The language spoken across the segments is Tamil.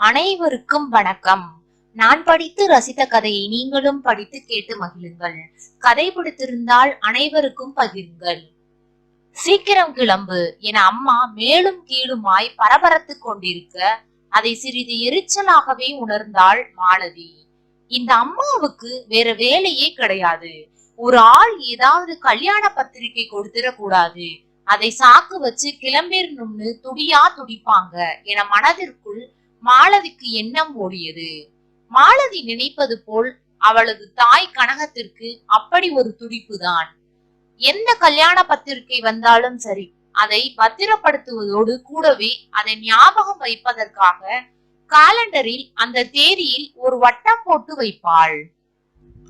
அனைவருக்கும் வணக்கம். நான் படித்து ரசித்த கதையை நீங்களும் படித்து கேட்டு மகிழுங்கள். கதை பிடித்திருந்தால் அனைவருக்கும் பகிருங்கள். சீக்கிரம் கிளம்பு என அம்மா மேலும் கீழுமாய் பரபரத்துக் கொண்டிருக்க அதை சிறிது எரிச்சலாகவே உணர்ந்தாள் மாலதி. இந்த அம்மாவுக்கு வேற வேலையே கிடையாது. ஒரு ஆள் ஏதாவது கல்யாண பத்திரிகை கொடுத்துடக் கூடாது அதை சாக்கு வச்சு கிளம்பிடணும்னு துடியா துடிப்பாங்க என மனதிற்குள் மாலதிக்கு எண்ணம் ஓடியது. மாலதி நினைப்பது போல் அவளது தாய் கனகத்திற்கு அப்படி ஒரு துடிப்புதான். எந்த கல்யாண பத்திரிகை வந்தாலும் சரி அதை பத்திரப்படுத்துவதோடு கூடவே அதை ஞாபகம் வைப்பதற்காக காலண்டரில் அந்த தேதியில் ஒரு வட்டம் போட்டு வைப்பாள்.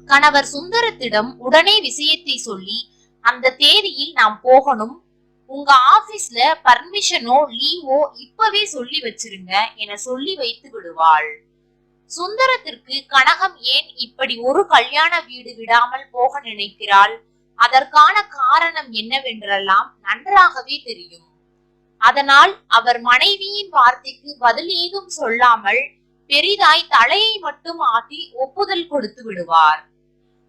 கணவர் சுந்தரத்திடம் உடனே விஷயத்தை சொல்லி அந்த தேதியில் நாம் போகணும் உங்க ஆபீஸ்ல பர்மிஷனோ லீவோ இப்பவே சொல்லி வச்சிருங்க. என சொல்லி வைத்து விடுவாள். சுந்தரத்திற்கு கனகம் ஏன் இப்படி ஒரு கல்யாண வீடு விடாமல் போக நினைக்கிறாள்? அதற்கான காரணம் என்னவென்றெல்லாம் நன்றாகவே தெரியும். அதனால் அவர் மனைவியின் வார்த்தைக்கு பதில் ஏதும் சொல்லாமல் பெரிதாய் தலையை மட்டும் ஆட்டி ஒப்புதல் கொடுத்து விடுவார்.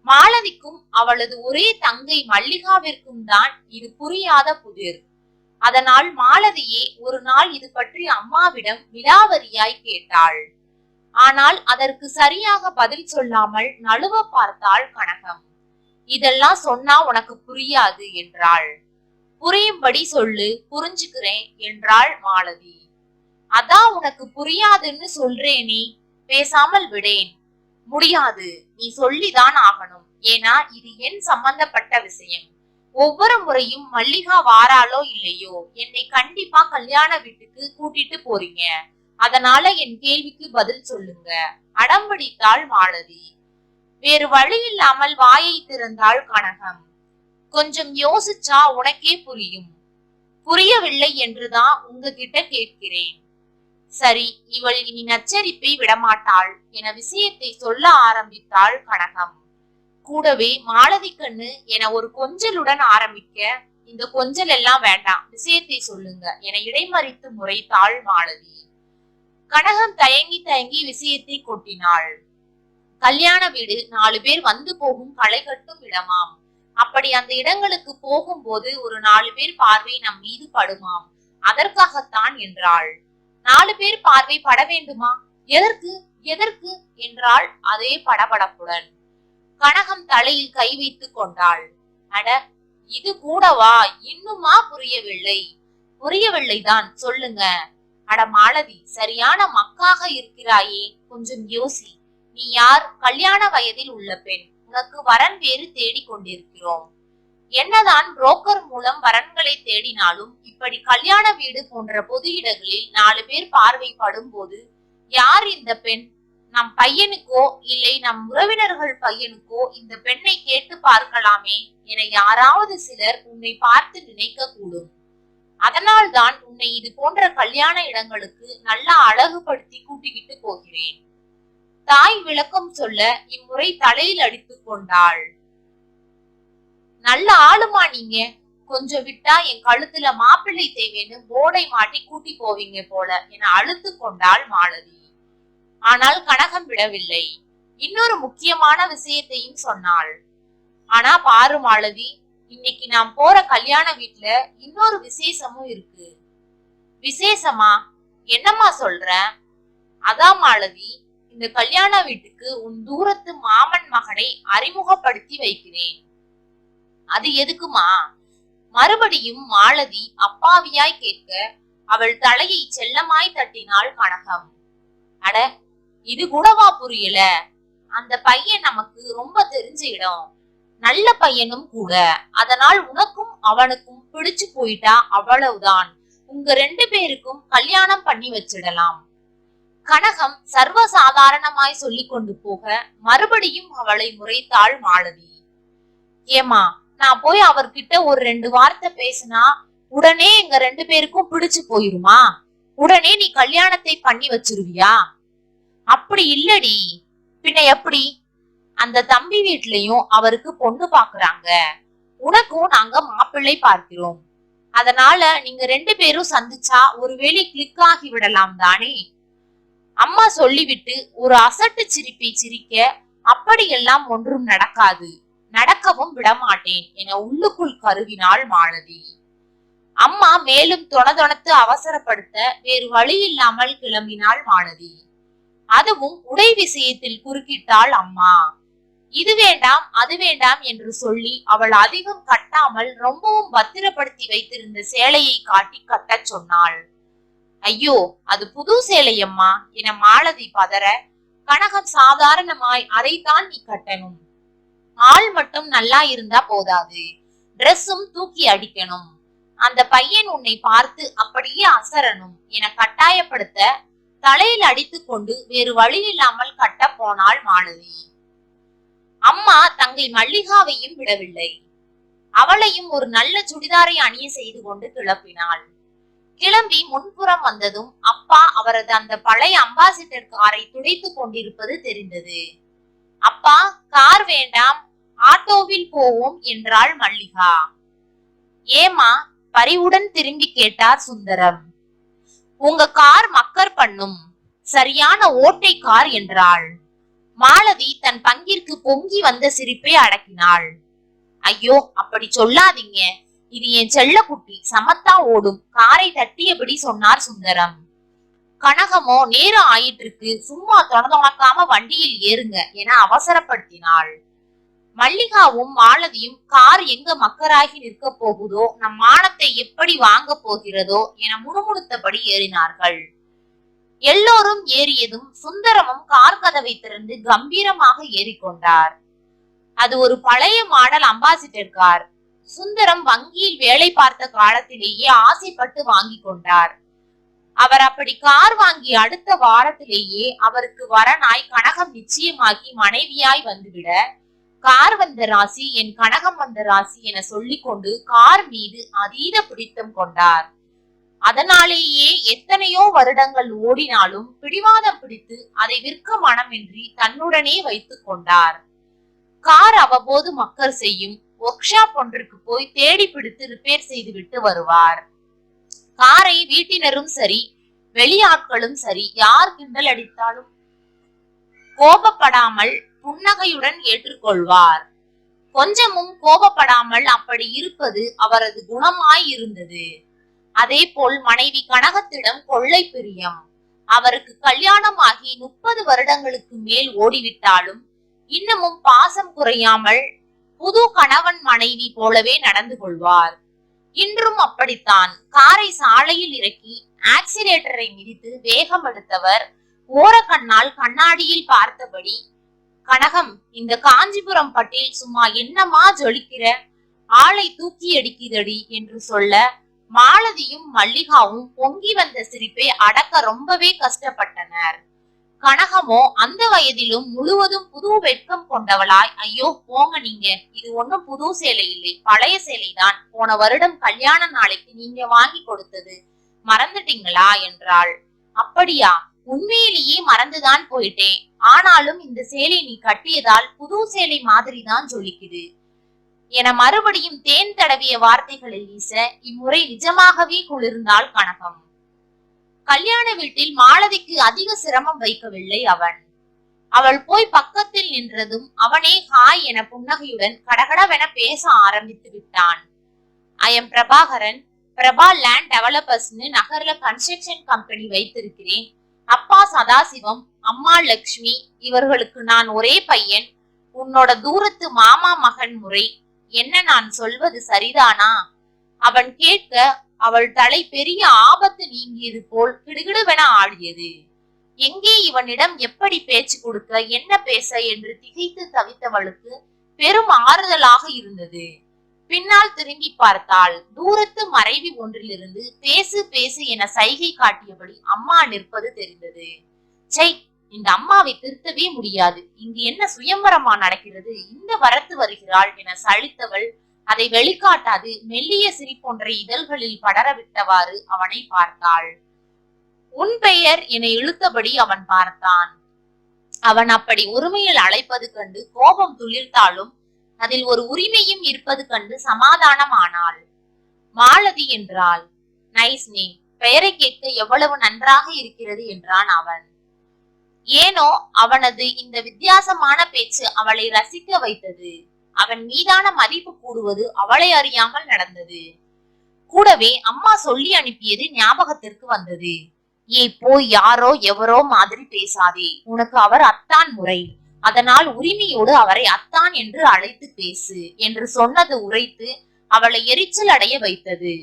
மாலதிக்கும் அவளது ஒரே தங்கை மல்லிகாவிற்கும் தான் இது புரியாத புதிர். அதனால் மாலதியே ஒரு நாள் இது பற்றி அம்மாவிடம் விலாவரியாய் கேட்டாள். ஆனால் அதற்கு சரியாக பதில் சொல்லாமல் நழுவ பார்த்தாள் கனகம். இதெல்லாம் சொன்னா உனக்கு புரியாது என்றாள். புரியும்படி சொல்லு புரிஞ்சுக்கிறேன் என்றாள் மாலதி அதான் உனக்கு புரியாதுன்னு சொல்றேனே பேசாமல் விடேன். முடியாது. நீ சொல்லிதான் ஆகணும். ஏன்னா இது என் சம்பந்தப்பட்ட விஷயம். ஒவ்வொரு முறையும் மல்லிகா வாராளோ இல்லையோ? என்னை கண்டிப்பா கல்யாண வீட்டுக்கு கூட்டிட்டு போறீங்க. அதனால என் கேள்விக்கு பதில் சொல்லுங்க. அடம்பிடித்தாள் மாலதி. வேறு வழி இல்லாமல் வாயை திறந்தாள் கனகம். கொஞ்சம் யோசிச்சா உனக்கே புரியும். புரியவில்லை என்றுதான் உங்ககிட்ட கேட்கிறேன். சரி இவள் இனி நச்சரிப்பை விடமாட்டாள் என விஷயத்தை சொல்ல ஆரம்பித்தாள் கனகம். கூடவே மாலதி கண்ணு என ஒரு கொஞ்சலுடன் ஆரம்பிக்க இந்த கொஞ்சல் எல்லாம் வேண்டாம் விஷயத்தை சொல்லுங்க என இடைமறித்து முறைத்தாள் மாலதி. கனகம் தயங்கி தயங்கி விஷயத்தை கொட்டினாள். கல்யாண வீடு நாலு பேர் வந்து போகும் களை கட்டும் இடமாம். அப்படி அந்த இடங்களுக்கு போகும்போது ஒரு நாலு பேர் பார்வை நம் மீது படுமாம். அதற்காகத்தான் என்றாள். நாலு பேர் பார்வை பட வேண்டுமா? எதற்கு? எதற்கு? என்றாள் அதே படபடப்புடன். கனகம் தலையில் கை வைத்துக் கொண்டாள். அட இது கூடவா? இன்னுமா புரியவில்லை. புரியவில்லைதான் சொல்லுங்க. அட மாலதி சரியான மக்காக இருக்கிறாயே. கொஞ்சம் யோசி. நீ யார்? கல்யாண வயதில் உள்ள பெண். உனக்கு வரன் வேறு தேடிக் கொண்டிருக்கிறோம் என்னதான் புரோக்கர் மூலம் வரன்களை தேடினாலும் இப்படி கல்யாண வீடு போன்ற பொது இடங்களில் நாலு பேர் பார்வைப்படும் போது யார் இந்த பெண்? நம் பையனுக்கோ இல்லை நம் உறவினர்கள் பையனுக்கோ இந்த பெண்ணை கேட்டு பார்க்கலாமே என யாராவது சிலர் உன்னை பார்த்து நினைக்க கூடும் அதனால்தான் உன்னை இது போன்ற கல்யாண இடங்களுக்கு நல்லா அழகுபடுத்தி கூட்டிக்கிட்டு போகிறேன். தாய் விளக்கம் சொல்ல இம்முறை தலையில் அடித்துக் கொண்டாள். நல்ல ஆளுமா நீங்க? கொஞ்சம் விட்டா என் கழுத்துல மாப்பிள்ளை தேவைன்னு போர்டை மாட்டி கூட்டி போவீங்க போல. என அழுத்து கொண்டாள் மாலதி. ஆனால் கனகம் விடவில்லை. இன்னொரு முக்கியமான விஷயத்தையும் சொன்னாள். ஆனா பாரு மாலதி இன்னைக்கு நாம் போற கல்யாண வீட்ல இன்னொரு விசேஷமும் இருக்கு. விசேஷமா? என்னம்மா சொல்ற? அதான் மாலதி இந்த கல்யாண வீட்டுக்கு உன் தூரத்து மாமன் மகனை அறிமுகப்படுத்தி வைக்கிறேன். அது எதுக்குமா? மறுபடியும் மாலதி அப்பாவியாய் கேட்க அவள் தலையை செல்லமாய் தட்டினாள் கனகம் அட இது கூடவா புரியல? அந்த பையன் நமக்கு ரொம்ப தெரிஞ்ச இடம். நல்ல பையனும் கூட. அதனால் உனக்கும் அவனுக்கும் பிடிச்சு போயிட்டா அவ்வளவுதான். உங்க ரெண்டு பேருக்கும் கல்யாணம் பண்ணி வச்சிடலாம். கனகம் சர்வசாதாரணமாய் சொல்லிக் கொண்டு போக மறுபடியும் அவளை முறைத்தாள் மாலதி. ஏமா நான் போய் அவர்கிட்ட ஒரு ரெண்டு வார்த்தை பேசினா உடனே எங்க ரெண்டு பேருக்கும் பிடிச்சு போயிருமா? உடனே நீ கல்யாணத்தை பண்ணி வச்சிருவியா? அப்படி இல்லடி. பின்ன எப்படி? அந்த தம்பி வீட்லயும் அவருக்கு பொண்ணு பாக்குறாங்க. உனக்கும் நாங்க மாப்பிள்ளை பார்க்கிறோம். அதனால நீங்க ரெண்டு பேரும் சந்திச்சா ஒருவேளை கிளிக் ஆகி விடலாம் தானே? அம்மா சொல்லிவிட்டு ஒரு அசட்டு சிரிப்பை சிரிக்க அப்படியெல்லாம் ஒன்றும் நடக்காது. நடக்கவும் விடமாட்டேன் என உள்ளுக்குள் கருவினாள் மாலதி. அம்மா மேலும் தொணதொணத்து அவசரப்படுத்த வேறு வழி இல்லாமல் கிளம்பினாள் மாலதி. அதுவும் உடை விஷயத்தில் குறுக்கிட்டாள் அம்மா. இது வேண்டாம் அது வேண்டாம் என்று சொல்லி அவள் அதிகம் கட்டாமல் ரொம்பவும் பத்திரப்படுத்தி வைத்திருந்த சேலையை காட்டி கட்டச் சொன்னாள். ஐயோ அது புது சேலையம்மா என மாலதி பதற கனகம் சாதாரணமாய் அதைத்தான் நீ கட்டணும். ஆள் மட்டும் நல்லா இருந்தா போதாது. ட்ரெஸ்ஸும் தூக்கி அடிக்கணும். அந்த பையன் உன்னை பார்த்து அப்படியே அசரணும். என கட்டாயப்படுத்த தலையில் அடித்து கொண்டு வேறு வழி இல்லாமல் கட்ட போனாள் மாலதி. அம்மா தங்கை மல்லிகாவையும் விடவில்லை. அவளையும் ஒரு நல்ல சுடிதாரை அணிய செய்து கொண்டு கிளப்பினாள். கிளம்பி முன்புறம் வந்ததும் அப்பா அவரது அந்த பழைய அம்பாசிடர் காரை துடைத்துக் கொண்டிருப்பது தெரிந்தது. அப்பா கார் வேண்டாம். ஆட்டோவில் போவோம் என்றாள் மல்லிகா. ஏமா பரிவுடன் திரும்பி கேட்டார் சுந்தரம். உங்க கார் மக்கர் பண்ணும் சரியான ஓட்டை கார் என்றாள். மாலதி தன் பங்கிற்கு பொங்கி வந்த சிரிப்பை அடக்கினாள். ஐயோ அப்படி சொல்லாதீங்க. இது என் செல்லக்குட்டி சமத்தா ஓடும் காரை தட்டியபடி சொன்னார் சுந்தரம். கனகமோ நேரம் ஆயிட்டிருக்கு சும்மா தொணதொணக்காம வண்டியில் ஏறுங்க என அவசரப்படுத்தினாள். மல்லிகாவும் மாலதியும் கார் எங்க மக்கராகி நிற்க போகுதோ நம் மானத்தை எப்படி வாங்க போகிறதோ என முணுமுணுத்தபடி ஏறினார்கள். எல்லோரும் ஏறியதும் சுந்தரமும் கார் கதவை திறந்து கம்பீரமாக ஏறிக்கொண்டார். அது ஒரு பழைய மாடல் அம்பாசிடர் கார். சுந்தரம் வங்கியில் வேலை பார்த்த காலத்திலேயே ஆசைப்பட்டு வாங்கி கொண்டார். அவர் அப்படி கார் வாங்கி அடுத்த வாரத்திலேயே அவருக்கு வரனாய் கனகம் நிச்சயமாகி மனைவியாய் வந்துவிட கார் வந்த ராசி என் கனகம் வந்த ராசி என சொல்லிக்கொண்டு கார் மீது அதீத பிடித்தம் கொண்டார். அதனாலேயே எத்தனையோ வருடங்கள் ஓடினாலும் பிடிவாதம் பிடித்து அதை விற்க மனமின்றி தன்னுடனே வைத்துக் கொண்டார். கார் அவ்வப்போது மக்கர் செய்யும் ஒர்க் ஷாப் ஒன்றுக்கு போய் தேடி பிடித்து ரிப்பேர் செய்துவிட்டு வருவார். காரை வீட்டினரும் சரி வெளியாட்களும் சரி யார் கிண்டல் அடித்தாலும் கோபப்படாமல் புன்னகையுடன் ஏற்றுக்கொள்வார் கொஞ்சமும் கோபப்படாமல் அப்படி இருப்பது அவரது குணமாய் இருந்தது அதே போல் மனைவி கனகத்திடம் கொள்ளை பிரியம். அவருக்கு கல்யாணமாகி முப்பது வருடங்களுக்கு மேல் ஓடிவிட்டாலும் இன்னமும் பாசம் குறையாமல் புது கணவன் மனைவி போலவே நடந்து கொள்வார். இன்றும் அப்படித்தான். காரை சாலையில் இறக்கி ஆக்சிலேட்டரை மிதித்து வேகம் எடுத்தவர் ஓரக்கண்ணால் கண்ணாடியில் பார்த்தபடி கனகம் இந்த காஞ்சிபுரம் பட்டில் சும்மா என்னமா ஜொலிக்கிற? ஆளை தூக்கி அடிக்குதடி என்று சொல்ல மாலதியும் மல்லிகாவும் பொங்கி வந்த சிரிப்பை அடக்க ரொம்பவே கஷ்டப்பட்டனர். கனகமோ அந்த வயதிலும் முழுவதும் புது வெட்கம் கொண்டவளாய் ஐயோ போங்க நீங்க. இது ஒண்ணும் புது சேலை இல்லை. பழைய சேலைதான். போன வருடம் கல்யாண நாளைக்கு நீங்க வாங்கி கொடுத்தது. மறந்துட்டீங்களா? என்றாள். அப்படியா? உண்மையிலேயே மறந்துதான் போயிட்டேன். ஆனாலும் இந்த சேலை நீ கட்டியதால் புது சேலை மாதிரி தான் ஜொலிக்குது. என மறுபடியும் தேன் தடவிய வார்த்தைகளை வீச இம்முறை நிஜமாகவே குளிர்ந்தாள் கனகம். கல்யாண வீட்டில் மாலதிக்கு அதிக சிரமம் வைக்கவில்லை அவன். அவள் போய் பக்கத்தில் நின்றதும் அவனே ஹாய் என புன்னகையுடன் கடகடவென பேச ஆரம்பித்து விட்டான். I am Prabhakaran. Prabha land டெவலப்பர்ஸ்னு நகர்ல கன்ஸ்ட்ரக்ஷன் கம்பெனி வைத்திருக்கிறேன். அப்பா சதாசிவம் அம்மா லக்ஷ்மி இவர்களுக்கு நான் ஒரே பையன். உன்னோட தூரத்து மாமா மகன் முறை என்ன நான் சொல்வது சரிதானா? அவன் கேட்க அவள் தலை பெரிய ஆபத்து நீங்கியது போல் கிடுகிடுவென ஆடியது. எங்கே இவனிடம் எப்படி பேச்சு கொடுக்க என்ன பேச என்று திகைத்து தவித்தவளுக்கு பெரும் ஆறுதலாக இருந்தது. பின்னால் திரும்பி பார்த்தாள். தூரத்து மறைவி ஒன்றிலிருந்து பேசு பேசு என சைகை காட்டியபடி அம்மா நிற்பது தெரிந்தது. செய் இந்த அம்மாவை திருத்தவே முடியாது. இங்கு என்ன சுயம்பரமா நடக்கிறது? இந்த வரத்து வருகிறாள் என சலித்தவள் அதை வெளிக்காட்டாது மெல்லிய சிரிப்பொன்றை இதழ்களில் படர விட்டவாறு அவனை பார்த்தாள். உன் பெயர் என இழுத்தபடி அவன் பார்த்தான். அவன் அப்படி உரிமையில் அழைப்பது கண்டு கோபம் துளிர்த்தாலும் அதில் ஒரு உரிமையும் இருப்பது கண்டு சமாதானம் ஆனாள் மாலதி என்றாள் நைஸ் நேம் பெயரை கேட்க எவ்வளவு நன்றாக இருக்கிறது என்றான் அவன். ஏனோ அவனது இந்த வித்தியாசமான பேச்சு அவளை ரசிக்க வைத்தது. அவன் மீதான மதிப்பு கூடுவது அவளை அறியாமல் நடந்தது. கூடவே அம்மா சொல்லி அனுப்பியது ஞாபகத்திற்கு வந்தது. ஏ போய் யாரோ எவரோ மாதிரி பேசாதே உனக்கு அவர் அத்தான் முறை. அதனால் உரிமையோடு அவரை அத்தான் என்று அழைத்து பேசு என்று சொன்னது உரைத்து அவளை எரிச்சல் அடைய வைத்தது.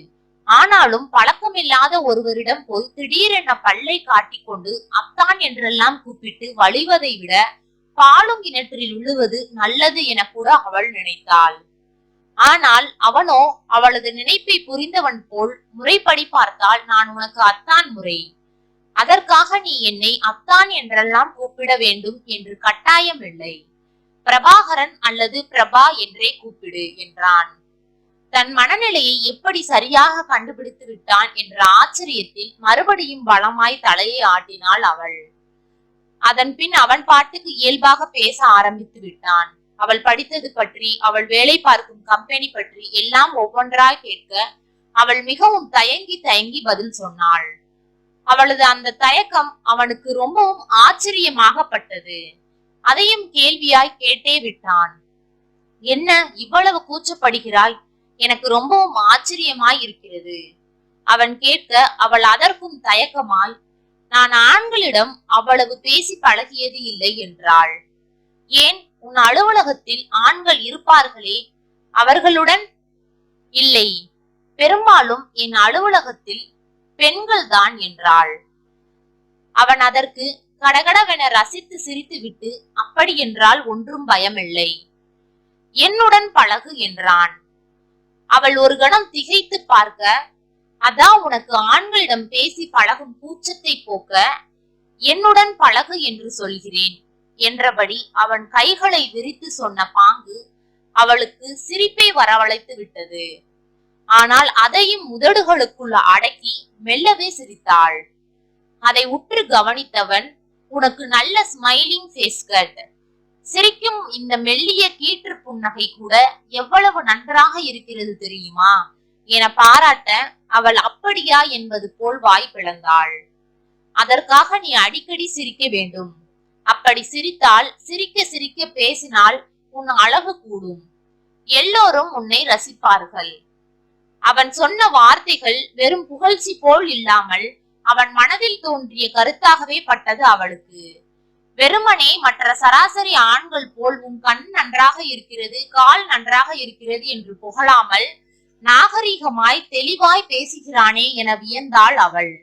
ஆனாலும் பழக்கமில்லாத ஒருவரிடம் போய் திடீரென பல்லை காட்டிக்கொண்டு அத்தான் என்றெல்லாம் கூப்பிட்டு வழிவதை விட பாலும் கிணற்றில் விழுவது நல்லது என கூட அவள் நினைத்தாள். ஆனால் அவனோ அவளது நினைப்பை புரிந்தவன் போல் முறைப்படி பார்த்தால் நான் உனக்கு அத்தான் முறை. அதற்காக நீ என்னை அத்தான் என்றெல்லாம் கூப்பிட வேண்டும் என்று கட்டாயம் இல்லை. பிரபாகரன் அல்லது பிரபா என்றே கூப்பிடு என்றான். தன் மனநிலையை எப்படி சரியாக கண்டுபிடித்து விட்டான் என்ற ஆச்சரியத்தில் மறுபடியும் பலமாய் தலையை ஆட்டினாள் அவள். அதன் பின் அவன் பாட்டுக்கு இயல்பாக பேச ஆரம்பித்து விட்டான். அவள் படித்தது பற்றி அவள் வேலை பார்க்கும் கம்பெனி பற்றி எல்லாம் ஒவ்வொன்றாய் கேட்க அவள் மிகவும் தயங்கி தயங்கி பதில் சொன்னாள். அவளது அந்த தயக்கம் அவனுக்கு ரொம்பவும் ஆச்சரியமாகப்பட்டது. அதையும் கேள்வியாய் கேட்டே விட்டான். என்ன இவ்வளவு கூச்சப்படுகிறாய்? எனக்கு ரொம்பவும் ஆச்சரியமாய் இருக்கிறது. அவன் கேட்க அவள் அதற்கும் தயக்கமாய் நான் ஆண்களிடம் அவ்வளவு பேசி பழகியது இல்லை என்றாள். ஏன் உன் அலுவலகத்தில் ஆண்கள் இருப்பார்களே? அவர்களுடன்? இல்லை. பெரும்பாலும் என் அலுவலகத்தில் பெண்கள் தான் என்றாள். அவன் அதற்கு கடகடவென ரசித்து சிரித்துவிட்டு அப்படி என்றால் ஒன்றும் பயமில்லை. என்னுடன் பழகு என்றான். அவள் ஒரு கணம் திகைத்து பார்க்க அதான் உனக்கு ஆண்களிடம் பேசி பழகும் கூச்சத்தை போக்க என்னுடன் பழகு என்று சொல்கிறேன் என்றபடி அவன் கைகளை விரித்து சொன்ன பாங்கு அவளுக்கு சிரிப்பை வரவழைத்து விட்டது. ஆனால் அதையும் உதடுகளுக்குள்ள அடக்கி மெல்லவே சிரித்தாள். அதை உற்று கவனித்தவன் உனக்கு நல்ல ஸ்மைலிங் ஃபேஸ் கட் சிரிக்கும் இந்த மெல்லிய கீற்று புன்னகை கூட எவ்வளவு நன்றாக இருக்கிறது தெரியுமா? என பாராட்ட அவள் அப்படியா என்பது போல் வாய் பிளந்தாள். அதற்காக நீ அடிக்கடி சிரிக்க வேண்டும். அப்படி சிரித்தால் சிரிக்க சிரிக்க பேசினால் உன் அழகு கூடும். எல்லோரும் உன்னை ரசிப்பார்கள். அவன் சொன்ன வார்த்தைகள் வெறும் புகழ்ச்சி போல் இல்லாமல் அவன் மனதில் தோன்றிய கருத்தாகவே பட்டது அவளுக்கு. வெறுமனே மற்ற சராசரி ஆண்கள் போல் உன் கண் நன்றாக இருக்கிறது கால் நன்றாக இருக்கிறது என்று புகழாமல் நாகரீகமாய் தெளிவாய் பேசுகிறானே என வியந்தாள் அவள்.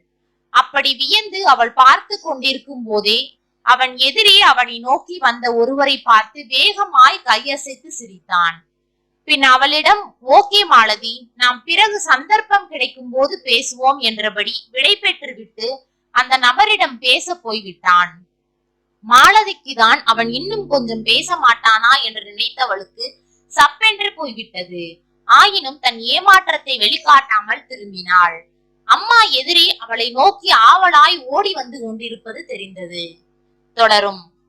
அப்படி வியந்து அவள் பார்த்து கொண்டிருக்கும் போதே அவன் எதிரே அவனை நோக்கி வந்த ஒருவரை பார்த்து வேகமாய் கையசைத்து சிரித்தான். பின் அவளிடம் ஓகே மாலதி நாம் பிறகு சந்தர்ப்பம் கிடைக்கும் போது பேசுவோம் என்றபடி விடை பெற்றுவிட்டு அந்த நபரிடம் பேச போய்விட்டான். மாலதிக்கு தான் அவன் இன்னும் கொஞ்சம் பேச மாட்டானா என்று நினைத்தவளுக்கு சப்பென்று போய்விட்டது. ஆயினும் தன் ஏமாற்றத்தை வெளிக்காட்டாமல் திரும்பினாள். அம்மா எதிரே அவளை நோக்கி ஆவலாய் ஓடி வந்து கொண்டிருப்பது தெரிந்தது. தொடரும்.